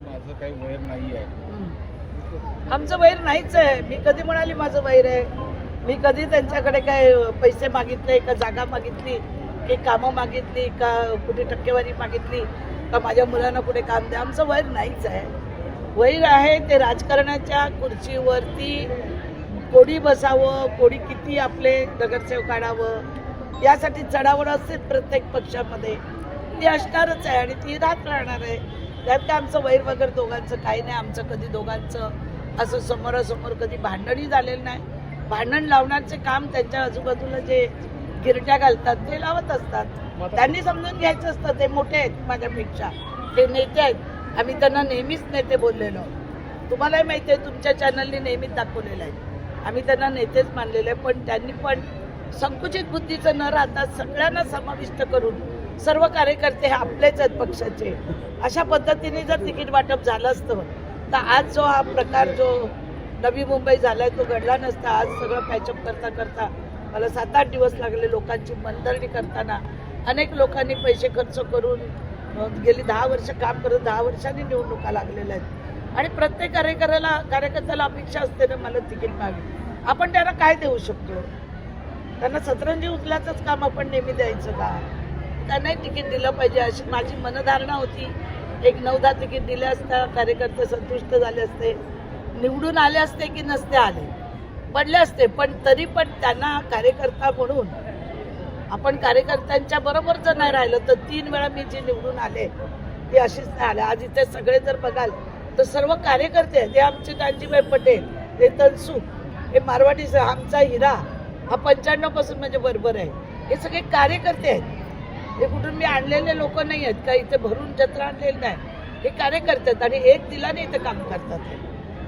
माझं काही वैर नाही आहे. आमचं वैर नाहीच आहे. मी कधी म्हणाली माझं वैर आहे? मी कधी त्यांच्याकडे काय पैसे मागितले का जागा मागितली की कामं मागितली का कुठे टक्केवारी मागितली का माझ्या मुलांना कुठे काम द्या? आमचं वैर नाहीच आहे. वैर आहे ते राजकारणाच्या खुर्चीवरती कोणी बसावं कोणी किती आपले नगरसेवक काढावं यासाठी चढावड असते प्रत्येक पक्षामध्ये. ती असणारच आहे आणि ती राहत राहणार आहे. त्यात काय आमचं वैर वगैरे दोघांचं काही नाही आमचं कधी दोघांचं असं समोरासमोर कधी भांडणही झालेलं नाही. भांडण लावण्याचे काम त्यांच्या आजूबाजूला जे गिरट्या घालतात ते लावत असतात. त्यांनी समजून घ्यायचं असतं ते मोठे आहेत माझ्यापेक्षा. ते नेते आहेत. आम्ही त्यांना नेहमीच नेते बोललेलो. तुम्हालाही माहिती आहे तुमच्या चॅनलनी नेहमीच दाखवलेलं आहे. आम्ही त्यांना नेतेच मानलेले आहे पण त्यांनी पण संकुचित बुद्धीचं न राहता सगळ्यांना समाविष्ट करून सर्व कार्यकर्ते हे आपलेच आहेत पक्षाचे. अशा पद्धतीने जर तिकीट वाटप झालं असतं तर आज जो हा प्रकार जो नवी मुंबई झालाय तो घडला नसता. आज सगळं पॅचअप करता करता मला सात आठ दिवस लागले लोकांची मनधरणी करताना. अनेक लोकांनी पैसे खर्च करून गेली दहा वर्ष काम करत दहा वर्षांनी निवडणुका लागलेल्या आहेत. आणि प्रत्येक कार्यकर्त्याला कार्यकर्त्याला अपेक्षा असते ना मला तिकीट मागे. आपण त्यांना काय देऊ शकतो? त्यांना सतरंजी उचल्याचंच काम आपण नेहमी द्यायचं का? त्यांनाही तिकीट दिलं पाहिजे अशी माझी मनधारणा होती. एक नऊदा तिकीट दिले असता कार्यकर्ते संतुष्ट झाले असते. निवडून आले असते की नसते आले? पडले असते पण तरी पण त्यांना कार्यकर्ता म्हणून आपण कार्यकर्त्यांच्या बरोबर जर नाही राहिलं तर तीन वेळा मी जे निवडून आले ते अशीच नाही आले. आज इथे सगळे जर बघाल तर सर्व कार्यकर्ते आहेत. आमचे कांजीबाई पटेल हे तनसुख हे मारवाडी आमचा हिरा हा पंच्याण्णवपासून म्हणजे बरोबर आहे. हे सगळे कार्यकर्ते आहेत. हे कुठून मी आणलेले लोक नाही आहेत का इथे भरून जत्रा आणलेली नाही. हे कार्यकर्ते करतात आणि एक दिलाने इथं काम करतात.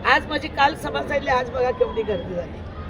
आज माझी काल सभा आज बघा केवढी गर्दी झाली.